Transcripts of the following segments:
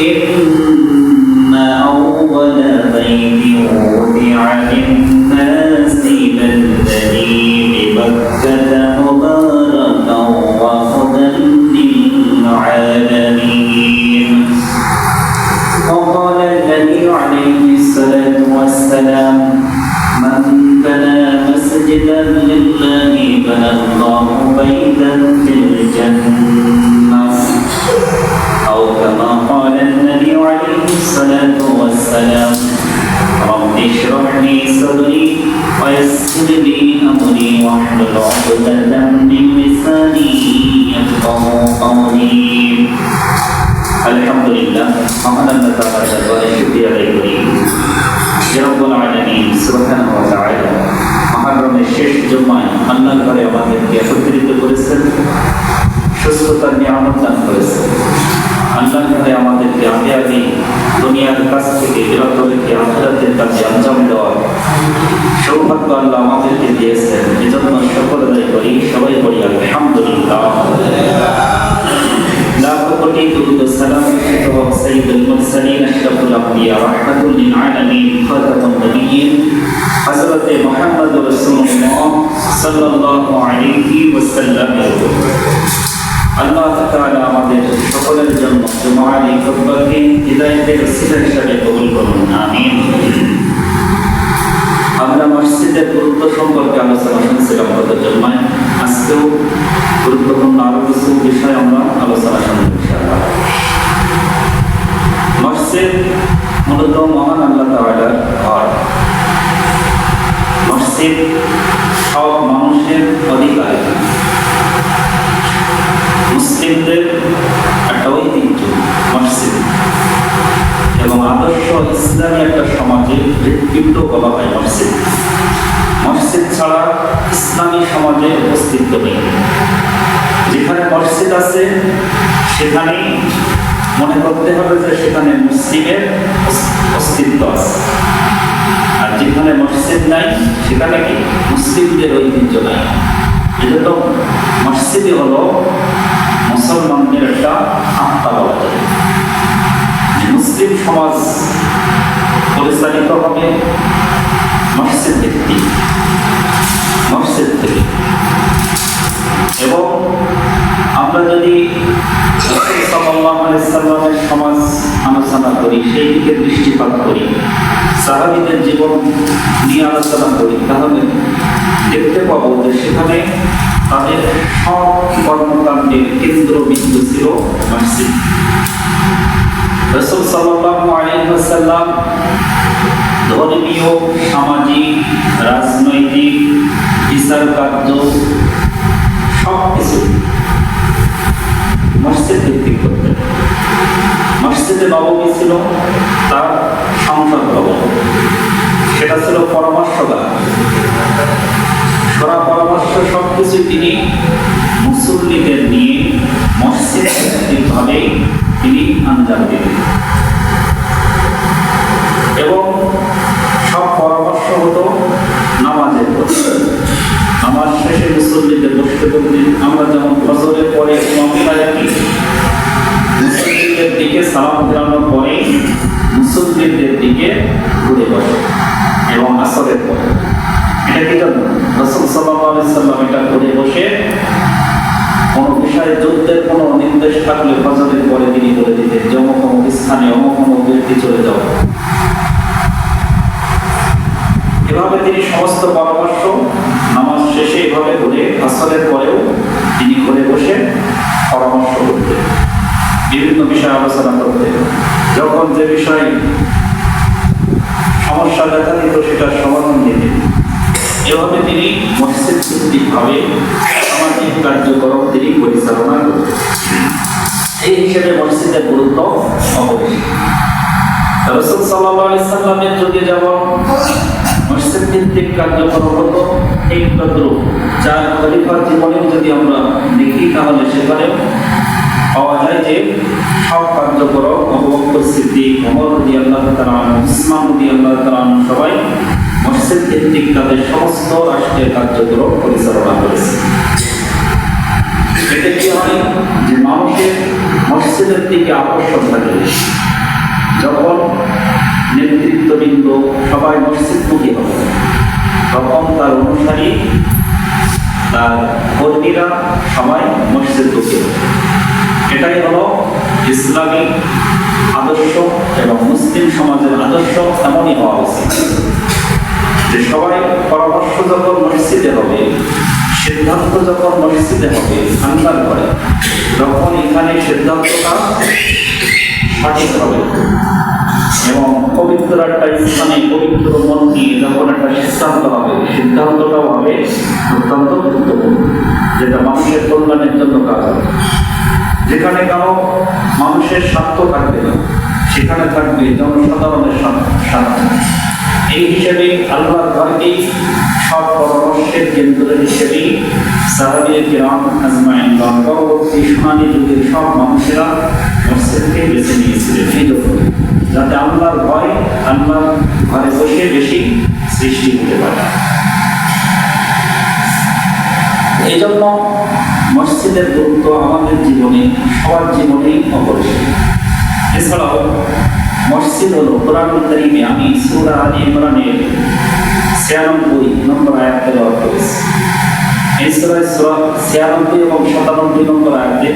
إن أول بيت وضع للناس للذي ببكة مباركا وهدى للعالمين. وقال النبي عليه الصلاة والسلام من بنى مسجدا لله بنى الله بيتا اشرح لي صدري ويسر لي أمري واحلل عقدة من لساني يفقه قولي আলহামদুলিল্লাহ মহান আল্লাহ তাআলার দরবারে শুকরিয়া আদায় করি যে রব্বুল আলামিন সুবহানাহু ওয়া তাআলা মুহররমের শেষ জুমায় আল্লাহর ঘরে আমাদেরকে একত্রিত করেছেন সুস্থতার নিয়ামত দান করেছেন আল্লাহর ঘরে আমাদেরকে আগে আগে দুনিয়ার কাছ থেকে বিরত রেখে আখিরাতের কাছে আঞ্জাম দেওয়ার সৌভাগ্য আল্লাহ আমাদেরকে দিয়েছেন। এজন্য সকল আদায় করি, সবাই বলি আলহামদুলিল্লাহ। আলামিন, খাতামুন নবিয়্যিন, হযরতে আল্লাহ তাআলা আমাদের সকলের জন্য জুমার এই খুতবাকে হিদায়াতের ওসিলা হিসাবে কবুল করুন, আমিন। আমরা মসজিদের গুরুত্ব সম্পর্কে আলোচনা শুনছিলাম গত জন্মায় আজকেও গুরুত্বপূর্ণ আরও কিছু বিষয় আমরা আলোচনা শুনব ইনশাআল্লাহ। মসজিদ মূলত মহান আল্লাহ তাআলার ঘর মসজিদ সব মানুষের অধিকার মুসলিমদের একটা ঐতিহ্য মসজিদ এবং আদর্শ ইসলামী একটা সমাজের হৃৎপিণ্ড বলা হয় মসজিদ মসজিদ ছাড়া ইসলামী সমাজে অস্তিত্ব নেই যেখানে মসজিদ আছে, সেখানেই মনে করতে হবে যে সেখানে মুসলিমের অস্তিত্ব আছে। আর যেখানে মসজিদ নাই, সেখানে কি? মুসলিমদের ঐতিহ্য নাই। এটা তো মসজিদে হলো মুসলমানদের একটা আত্মা বলা যায়। মুসলিম সমাজ পরিচালিত হবে মসজিদ ভিত্তিক। মসজিদ থেকে এবং আমরা যদি সাল্লামের সমাজ আলোচনা করি, সেই দিকে দৃষ্টিপাত করি, সাহাবীদের জীবন নিয়ে আলোচনা করি, তাহলে দেখতে পাবো যে সেখানে তাদের সব কর্মকাণ্ডের কেন্দ্রবিন্দু ছিল মসজিদ। রসুল আলাইহি ওয়াসাল্লাম ধর্মীয়, সামাজিক, রাজনৈতিক, বিচার কার্য সব কিছু মসজিদ ভিত্তিক করতেন মসজিদে নবমী ছিল তার সংসদ ভবন। সেটা ছিল পরামর্শদার সরা পরামর্শ সবকিছু তিনি মুসল্লিদের নিয়ে মসজিদ ভাবে তিনি আঞ্জাম দিতেন এবং সব পরামর্শ হতো নামাজের নামাজ শেষে মুসল্লিদের বলতেন আমরা যেমন ফসলের পরে ইমাম সাহেবকে মুসল্লিদের দিকে সালাম ফেরানোর পরে মুসল্লিদের দিকে ঘুরে বসে এবং আসরের পরে। এটা কি জন্য রসুল সাল্লাম এটা ঘুরে বসে কোনো বিষয়ে যুদ্ধের কোনো নির্দেশ থাকলে ফজরের পরে তিনি বলে দিতেন, যে অমুক অমুক স্থানে, অমুক অমুক ব্যক্তি চলে যাও। এভাবে তিনি সমস্ত পরামর্শ নামাজ শেষে এভাবে ঘুরে আসরের পরেও তিনি ঘুরে বসে পরামর্শ করতেন। বিভিন্ন বিষয়ে আলোচনা করতেন। যখন যে বিষয় সমস্যা দেখা দিত, সেটার সমাধান দিতেন। এভাবে তিনি মসজিদ ভিত্তিকভাবে সামাজিক কার্যক্রম তিনি পরিচালনা করতেন। এই হিসেবে মসজিদের গুরুত্ব অপরিসীম রসুল সাল্লাল্লাহু আলাইহি সাল্লামের যুগে যেমন ভিত্তিক কার্যক্রম হতো এই তদ্রুপ যার খলিফার জীবনে যদি আমরা দেখি তাহলে সেখানে পাওয়া যায় যে সব কার্যক্রম অবক্ত সিদ্দিক ওমর রাদিয়াল্লাহু তাআলা উসমান রাদিয়াল্লাহু তাআলা সবাই মসজিদ ভিত্তিক তাদের সমস্ত রাষ্ট্রীয় কার্যক্রম পরিচালনা করেছে এতে কি হয় যে মানুষের মসজিদের দিকে আকর্ষণ থাকে। যখন নেতৃত্ববৃন্দ সবাই মসজিদমুখী হবে তখন তার অনুসারী, তার কর্মীরা সবাই মসজিদমুখী হবে এটাই হলো ইসলামী আদর্শ এবং মুসলিম সমাজের আদর্শ এমনই হওয়া উচিত। যে সবাই পরামর্শ যখন মসজিদে হবে, সিদ্ধান্ত যখন মসজিদে হবে আন্দার করে, তখন এখানে সিদ্ধান্তটা সঠিক হবে। এবং পবিত্র একটা স্থানে পবিত্র মন নিয়ে যখন একটা সিদ্ধান্ত হবে। সিদ্ধান্তটাও হবে অত্যন্ত গুরুত্বপূর্ণ যেটা মানুষের কল্যাণের জন্য কাজ হবে যেখানে কারও মানুষের স্বার্থ থাকবে না, সেখানে থাকবে জনসাধারণের স্বার্থ। এই হিসেবে আল্লাহর ঘরকেই সব পরামর্শের কেন্দ্র হিসেবে সাহাবিয়ে কিরাম আজমাইন বা পরবর্তী সব মানুষেরা মসজিদকে বেছে নিয়েছিলেন এই যাতে আল্লাহর ভয় আল্লাহর ঘরে বসে বেশি সৃষ্টি হতে পারে। এই জন্য মসজিদের গুরুত্ব আমাদের জীবনে, সবার জীবনেই অপরিসীম। এছাড়াও মসজিদ হলো কোরআন কারিমে আমি সূরা আলী ইমরানের ছিয়ানব্বই নম্বর আয়াত তেলাওয়াত করেছি। এই সূরায় সূরা ছিয়ানব্বই এবং সাতানব্বই নম্বর আয়াতে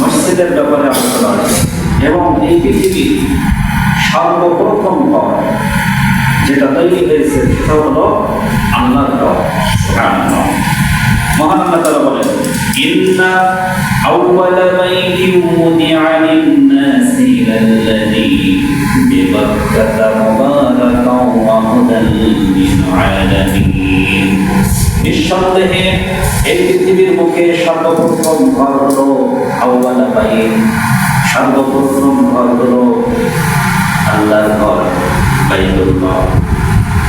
মসজিদের ব্যাপারে আলোচনা আছে এবং এই পৃথিবীর সর্বপ্রথম ঘর যেটা তৈরি হয়েছে সেটা হলো আল্লাহর সুবহানাল্লাহ। মহান আল্লাহ তাআলা বলেন, ইন্না আউওয়ালা বাইতিন মুদিআ লিন-নাসি লাল্লাযী বিবাক্কাতা মুবারাকাও ওয়া হুদাল লিল-আলামিন নিঃসন্দেহে, এই পৃথিবীর বুকে সর্বপ্রথম ঘর হলো আউওয়ালা বাইত সর্বপ্রথম ঘর হলো আল্লাহর ঘর, বাইতুল্লাহ।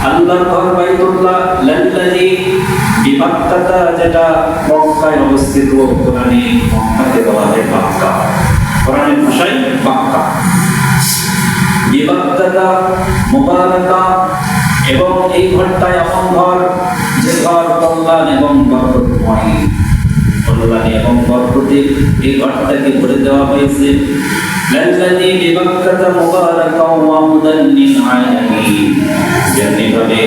আল্লাহর ঘর বাইতুল্লাহ, লাল্লাযী বিমাক্কাতা যেটা মক্কায় অবস্থিত, কোরআনে মক্কাকে বলা হয় বাক্কা। কোরআনের ভাষায় বাক্কা। বিমাক্কাতা মুবারাকা এবং এই ঘরটা এমন ঘর যে ঘর কল্যাণ এবং বরকতময় কল্যাণ এবং বরকতে এই ঘরটাকে ভরে দেওয়া হয়েছে। মুবারাকা ওয়া হুদাল লিল আলামিন যেমনি ভাবে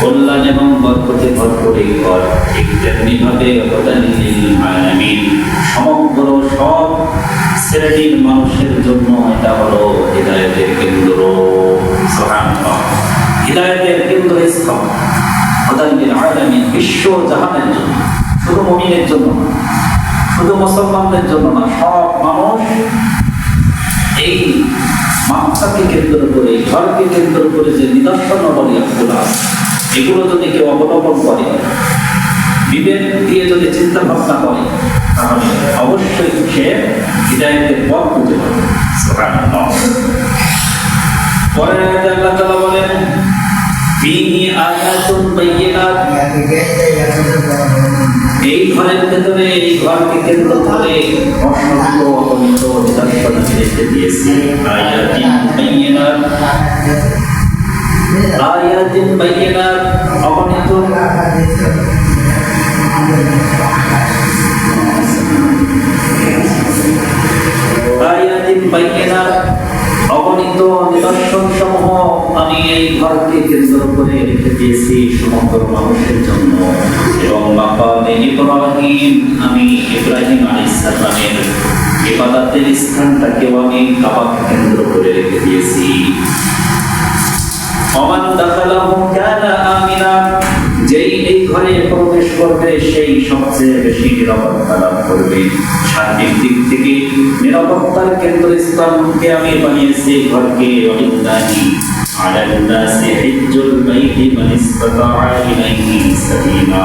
কল্যাণ এবং বরকতে ভরপুর এই ঘর, ঠিক তেমনি ভাবে আলামিন সমগ্র সব শ্রেণির মানুষের জন্য এটা হলো হৃদায়তের কেন্দ্র। হৃদায়তের কেন্দ্রস্থল হুদাল লিল আলামিন বিশ্ব জাহানের জন্য, শুধু মুমিনের জন্য শুধু মুসলমানদের জন্য না, সব মানুষ এই মাত্রাকে কেন্দ্র করে, ঘরকে কেন্দ্র করে যে নিদর্শন অবলীগুলো এগুলো যদি কেউ অবলম্বন করে, বিবেক দিয়ে যদি চিন্তা ভাবনা করে, তাহলে অবশ্যই সে হৃদায়তের পথ খুঁজে পাবে। আয়াতে আল্লাহ তাআলা বলেন, ফিহি আয়াতুন বায়্যিনাত এই ঘরের ভেতরে, এই ঘরকে কেন্দ্র করে অসংখ্য অগণিত নিদর্শন রেখে দিয়েছি। আয়াতিন বায়্যিনাত আয়াতিন বায়্যিনাত অগণিত। আয়াতিন বায়্যিনাত অগণিত নিদর্শন সমূহ আমি এই ঘরকে কেন্দ্র করে রেখে দিয়েছি সমগ্র মানুষের জন্য। এবং মাকামে ইব্রাহিম আমি ইব্রাহিম আলাইহিস সালামের ইবাদতের স্থানটাকেও আমি কাবাক কেন্দ্র করে রেখে দিয়েছি। অমান দাখালাহু কানা আমিনা, যেই এই ঘরে প্রবেশ করবে, সেই সবচেয়ে বেশি নিরাপত্তা লাভ করবে। সার্বিক দিক থেকে নিরাপত্তার কেন্দ্র স্থানকে আমি বানিয়েছি, ঘরকে অলিন্দানি আলান্দাসি হিজ্জুল বাইতি মান ইসতাতা সাবিলা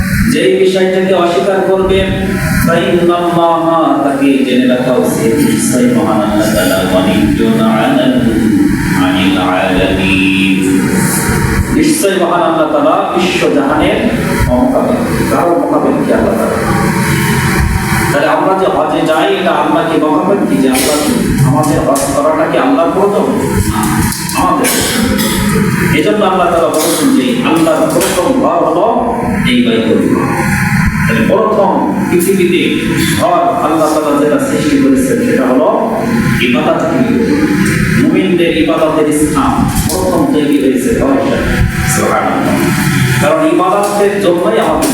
যেই বিষয়টাকে অস্বীকার করবে তাই ইন্নাল্লাহা তাকে জেনে রাখা উচিত নিশ্চয়ই মহান আল্লাহ তাআলা আলান আনিল আলামিন। নিশ্চয়ই মহান আল্লাহ তাআলা বিশ্ব জাহানের মোকাবেলা কারও মোকাবেলা আল্লাহ তাআলা তাহলে আমরা যে হজে যাই, এটা আল্লাহ কি মোকাবেলা কি যে আল্লাহ আমাদের হজ করাটা কি আল্লাহর প্রথম আমাদের। এই জন্য আল্লাহ তারা বলেছেন যে আল্লাহর প্রথম ঘর হলো এই বাইতুল তাহলে প্রথম পৃথিবীতে ঘর আল্লাহ তালা যেটা সৃষ্টি করেছেন, সেটা হলো ইবাদত মুমিনদের ইবাদতের স্থান প্রথম তৈরি হয়েছে ঘর সুবহানাল্লাহ। কারণ ইবাদতের জন্যই আমাদের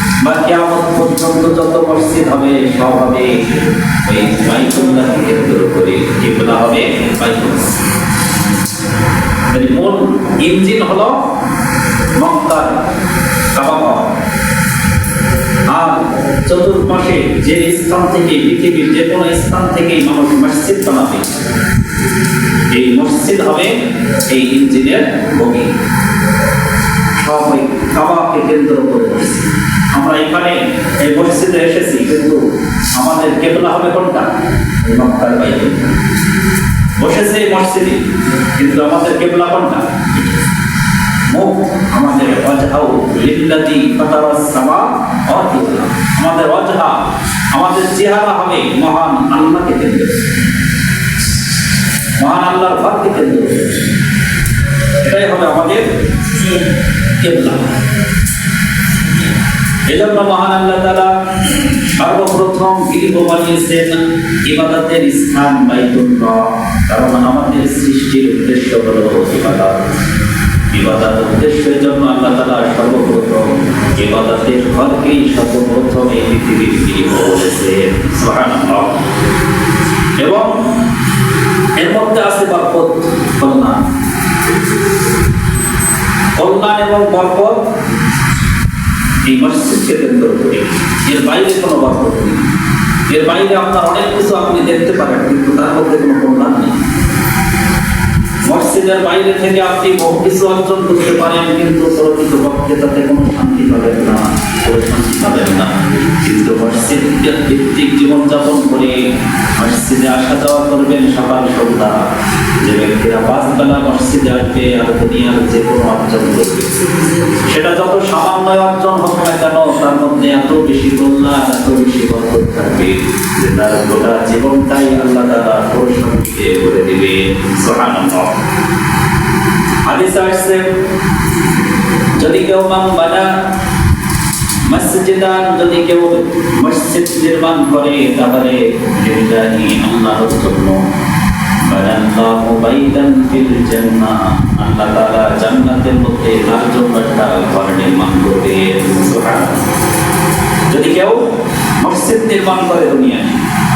বা কেমন পর্যন্ত যত মসজিদ হবে, সব হবে ওই বাইতুল্লাহকে কেন্দ্র করে বাইতুল্লাহ মানে মূল ইঞ্জিন হলো মক্কার কাবা আর চতুর্পাশে যে স্থান থেকে পৃথিবীর যে কোনো স্থান থেকে মানুষ মসজিদ বানাবে। এই মসজিদ হবে এই ইঞ্জিনের বগি। সব ওই কাবাকে কেন্দ্র করে বসছি আমরা এখানে এই মসজিদে এসেছি কিন্তু আমাদের কেবলা হবে কোনটা? মক্কার বাইরে। বসেছে এই মসজিদে কিন্তু আমাদের কেবলা কোনটা? মুখ আমাদের অজহাউ লিল্লাতি ফাতারাস সামা ওয়াল আমাদের অজহা আমাদের চেহারা হবে মহান আল্লাহকে কেন্দ্র। মহান আল্লাহর ঘরকে কেন্দ্র। এটাই হবে আমাদের কেবলা। এজন্য মহান আল্লাহ তাআলা সর্বপ্রথম গৃহ বানিয়েছেন ইবাদতের স্থান বাইতুল্লাহ। কারণ আমাদের সৃষ্টির উদ্দেশ্য হলো ইবাদত। ইবাদত উদ্দেশ্যের জন্য আল্লাহ তাআলা সর্বপ্রথম ইবাদতের ঘরকেই সর্বপ্রথম এই পৃথিবীর গৃহ বলেছেন। এবং এর মধ্যে আছে বরকত, কল্যাণ। কল্যাণ এবং বরকত এই মসজিদকে কেন্দ্র করে এর বাইরে কোনো বরকত নেই। এর বাইরে আপনার অনেক কিছু আপনি দেখতে পারেন, কিন্তু তার মধ্যে কোনো কল্যাণ নেই। মসজিদের বাইরে থেকে আপনি কিছু অর্জন করতে পারেন, কিন্তু প্রকৃত পক্ষে তাতে কোনো শান্তি পাবেন না শান্তি পাবেন না। কিন্তু মসজিদ ভিত্তিক জীবনযাপন করে মসজিদে আসা যাওয়া করবেন সকাল সন্ধ্যা যে ব্যক্তিরা পাঁচ বেলা মসজিদে আসবে আর দুনিয়ার যে কোনো অর্জন করবে। সেটা যত সামান্য অর্জন হোক না কেন, তার মধ্যে এত বেশি কল্যাণ এত বেশি বরকত থাকবে যে তার গোটা জীবনটাই আল্লাহ তারা প্রশান্তিতে করে দিবে সুবহানাল্লাহ। হাদিসে আসছে, যদি কেউ বানা মসজিদান, যদি কেউ মসজিদ নির্মাণ করে, তাহলে লিল্লাহি আল্লাহর জন্য মধ্যে তার নির্মাণ সুবহানাল্লাহ। যদি কেউ মসজিদ নির্মাণ করে দুনিয়ায়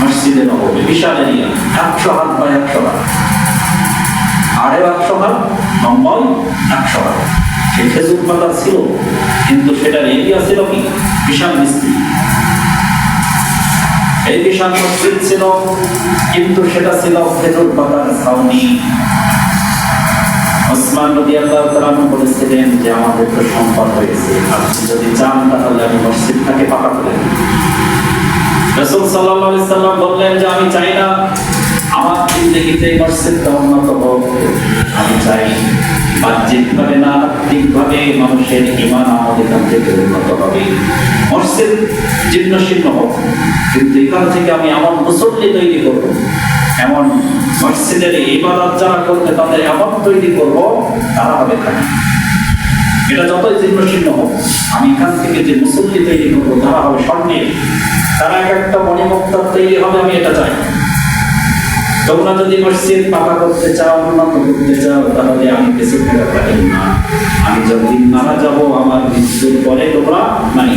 মসজিদে নববী বিশাল এরিয়া একশো হাত বা একশো হাত। আড়ে একশো হাত লম্বাই একশো হাত। সে খেজুর পাতা ছিল, কিন্তু সেটার এরিয়া ছিল কি? বিশাল মিস্ত্রি। এই বিশাল মসজিদ ছিল, কিন্তু সেটা ছিল খেজুর পাতার ছাউনি। ওসমান রদি আল্লাহ বলেছিলেন যে, আমাদের তো সম্পদ হয়েছে। আপনি যদি চান, তাহলে আমি মসজিদটাকে পাকা করে দিই। রসুল সাল্লাহ সাল্লাম বললেন যে, আমি চাই না আমার জিন্দগিতে মসজিদটা উন্নত হোক। আমি চাই বাহ্যিকভাবে না, আত্মিকভাবে মানুষের ইমান আমাদের এখান থেকে উন্নত হবে। মসজিদ জীর্ণ শীর্ণ হোক। কিন্তু এখান থেকে আমি এমন মুসল্লি তৈরি করব, এমন মসজিদের ইবাদত যারা করবে, তাদের এমন তৈরি করব, তারা হবে খালি এটা যতই জীর্ণ শীর্ণ হোক, আমি এখান থেকে যে মুসল্লি তৈরি করব, তারা হবে স্বর্ণের তারা এক একটা মণিমুক্তার তৈরি হবে, আমি এটা চাই তোমরা যদি মসজিদ পাকা করতে চাও, উন্নত করতে চাও, তাহলে আমি বেঁচে থাকা পারি না। আমি যতদিন মারা যাব, আমার মৃত্যুর পরে তোমরা মানি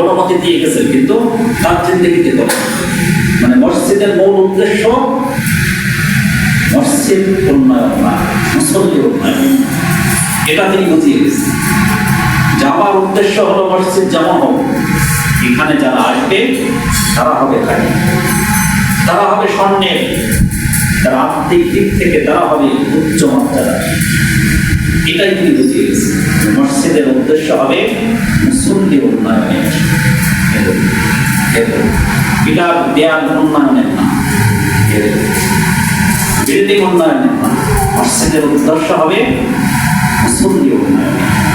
অনুমতি দিয়ে গেছে, কিন্তু তার জিন্দগিতে তো মানে মসজিদের মূল উদ্দেশ্য, মসজিদ উন্নয়ন না মুসল্লি উন্নয়ন। এটা তিনি বুঝিয়ে গেছেন যে আমার উদ্দেশ্য হলো মসজিদ যেমন হোক এখানে যারা আসবে, তারা হবে খালি তারা হবে স্বর্ণের। তারা আর্থিক দিক থেকে তারা হবে উচ্চ মাত্রার। এটাই তিনি বুঝিয়ে গেছেন মসজিদের উদ্দেশ্য হবে মুসল্লি উন্নয়নের এটা দেয়াল উন্নয়নের না বিল্ডিং উন্নয়নের না মসজিদের উদ্দেশ্য হবে মুসল্লি উন্নয়নের